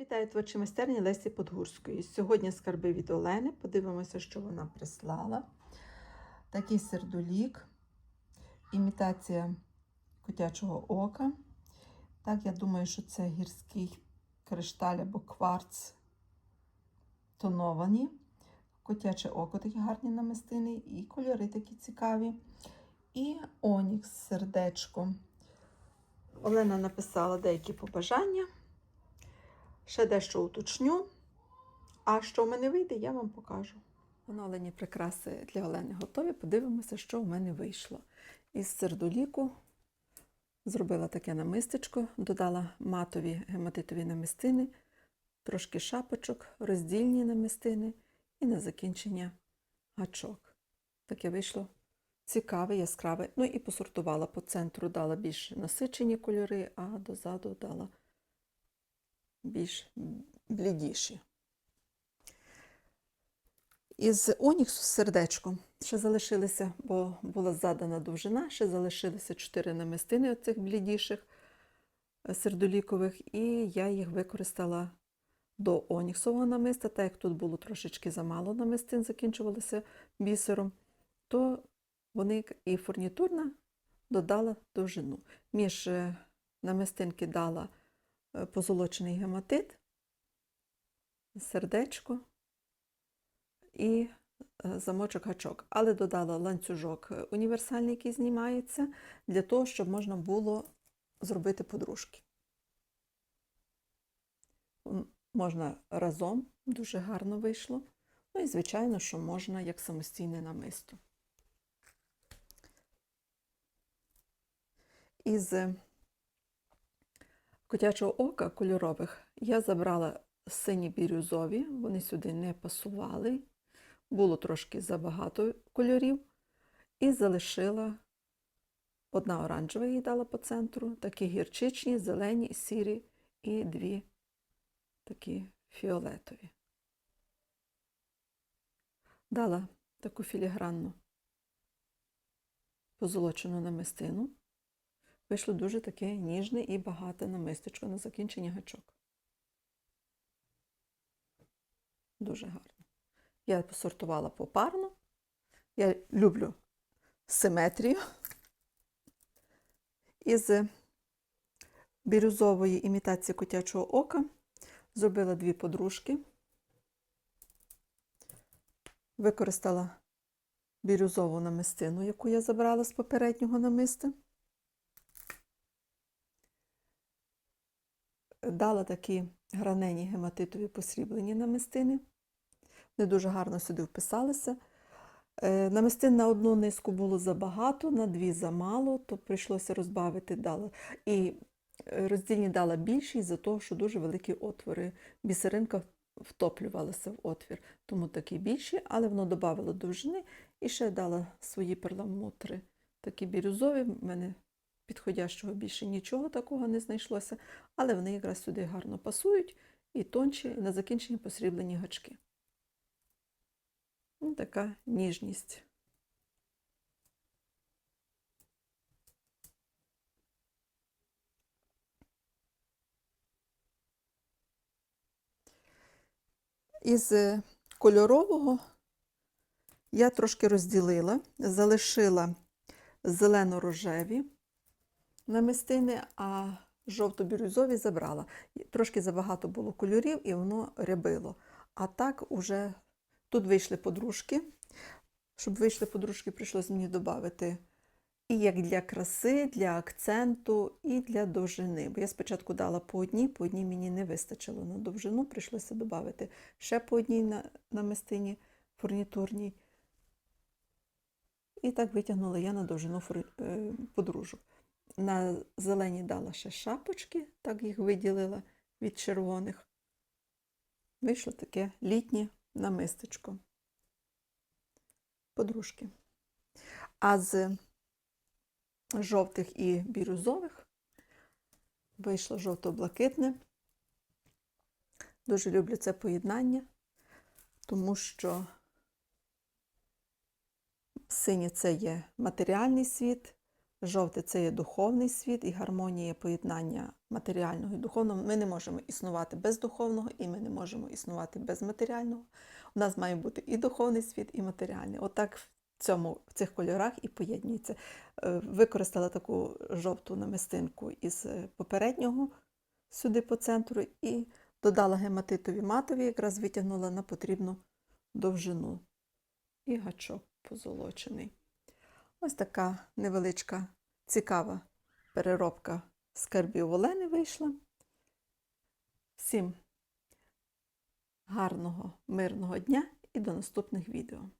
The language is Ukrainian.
Вітаю творчі майстерні Лесі Подгурської. Сьогодні скарби від Олени. Подивимося, що вона прислала. Такий сердолік, імітація котячого ока. Так, я думаю, що це гірський кришталь або кварц тоновані. Котяче око такі гарні намистини, і кольори такі цікаві. І онікс сердечко. Олена написала деякі побажання. Ще дещо уточню. А що в мене вийде, я вам покажу. Оновлені прикраси для Олени готові. Подивимося, що в мене вийшло. Із сердоліку зробила таке намистечко, додала матові гематитові намистини, трошки шапочок, роздільні намистини і на закінчення гачок. Таке вийшло цікаве, яскраве. Ну і посортувала по центру, дала більш насичені кольори, а дозаду дала більш блідіші. Із оніксу з сердечком ще залишилися, бо була задана довжина, ще залишилися чотири намистини оцих блідіших е, сердолікових, і я їх використала до оніксового намиста, так як тут було трошечки замало намистин, закінчувалися бісером, то вони і фурнітурна додала довжину. Між е, намистинки дала позолочений гематит, сердечко і е, замочок гачок. Але додала ланцюжок е, універсальний, який знімається, для того, щоб можна було зробити подружки. Можна разом, дуже гарно вийшло. Ну і, звичайно, що можна як самостійне намисто. Із е, котячого ока кольорових я забрала сині бірюзові, вони сюди не пасували, було трошки забагато кольорів, і залишила одна оранжева їй дала по центру, такі гірчичні, зелені, сірі і дві такі фіолетові. Дала таку філігранну позолочену намистину. Вийшло дуже таке ніжне і багате намистечко на закінчення гачок. Дуже гарно. Я посортувала попарно. Я люблю симетрію. Із бірюзової імітації котячого ока зробила дві подружки. Використала бірюзову намистину, яку я забрала з попереднього намиста. Дала такі гранені гематитові посріблені намистини. Вони дуже гарно сюди вписалися. Е, Намистин на одну низку було забагато, на дві замало, то прийшлося розбавити дала. І е, роздільні дала більші за того, що дуже великі отвори. Бісеринка втоплювалася в отвір, тому такі більші, але воно додавало довжини і ще дала свої перламутри. Такі бірюзові, в мене підходящого більше нічого такого не знайшлося, але вони якраз сюди гарно пасують і тонші, і на закінченні посріблені гачки. Ну, така ніжність. Із е, кольорового я трошки розділила, залишила зелено-рожеві намистини, а жовто-бірюзові забрала. Трошки забагато було кольорів і воно рябило. А так уже тут вийшли подружки. Щоб вийшли подружки, прийшлося мені додати і як для краси, для акценту, і для довжини. Бо я спочатку дала по одній, по одній мені не вистачило на довжину, прийшлося додати ще по одній на, намистині фурнітурній. І так витягнула я на довжину е, подружок. На зелені дала ще шапочки, так їх виділила від червоних. Вийшло таке літнє намистечко. Подружки. А з жовтих і бірюзових вийшло жовто-блакитне. Дуже люблю це поєднання, тому що синє це є матеріальний світ, Жовте це є духовний світ і гармонія поєднання матеріального і духовного. Ми не можемо існувати без духовного, і ми не можемо існувати без матеріального. У нас має бути і духовний світ, і матеріальний. Отак в цьому в цих кольорах і поєднується. Е, Використала таку жовту намистинку із е, попереднього сюди по центру і додала гематитові матові, якраз витягнула на потрібну довжину. І гачок позолочений. Ось така невеличка, цікава переробка скарбів Олени вийшла. Всім гарного, мирного дня і до наступних відео.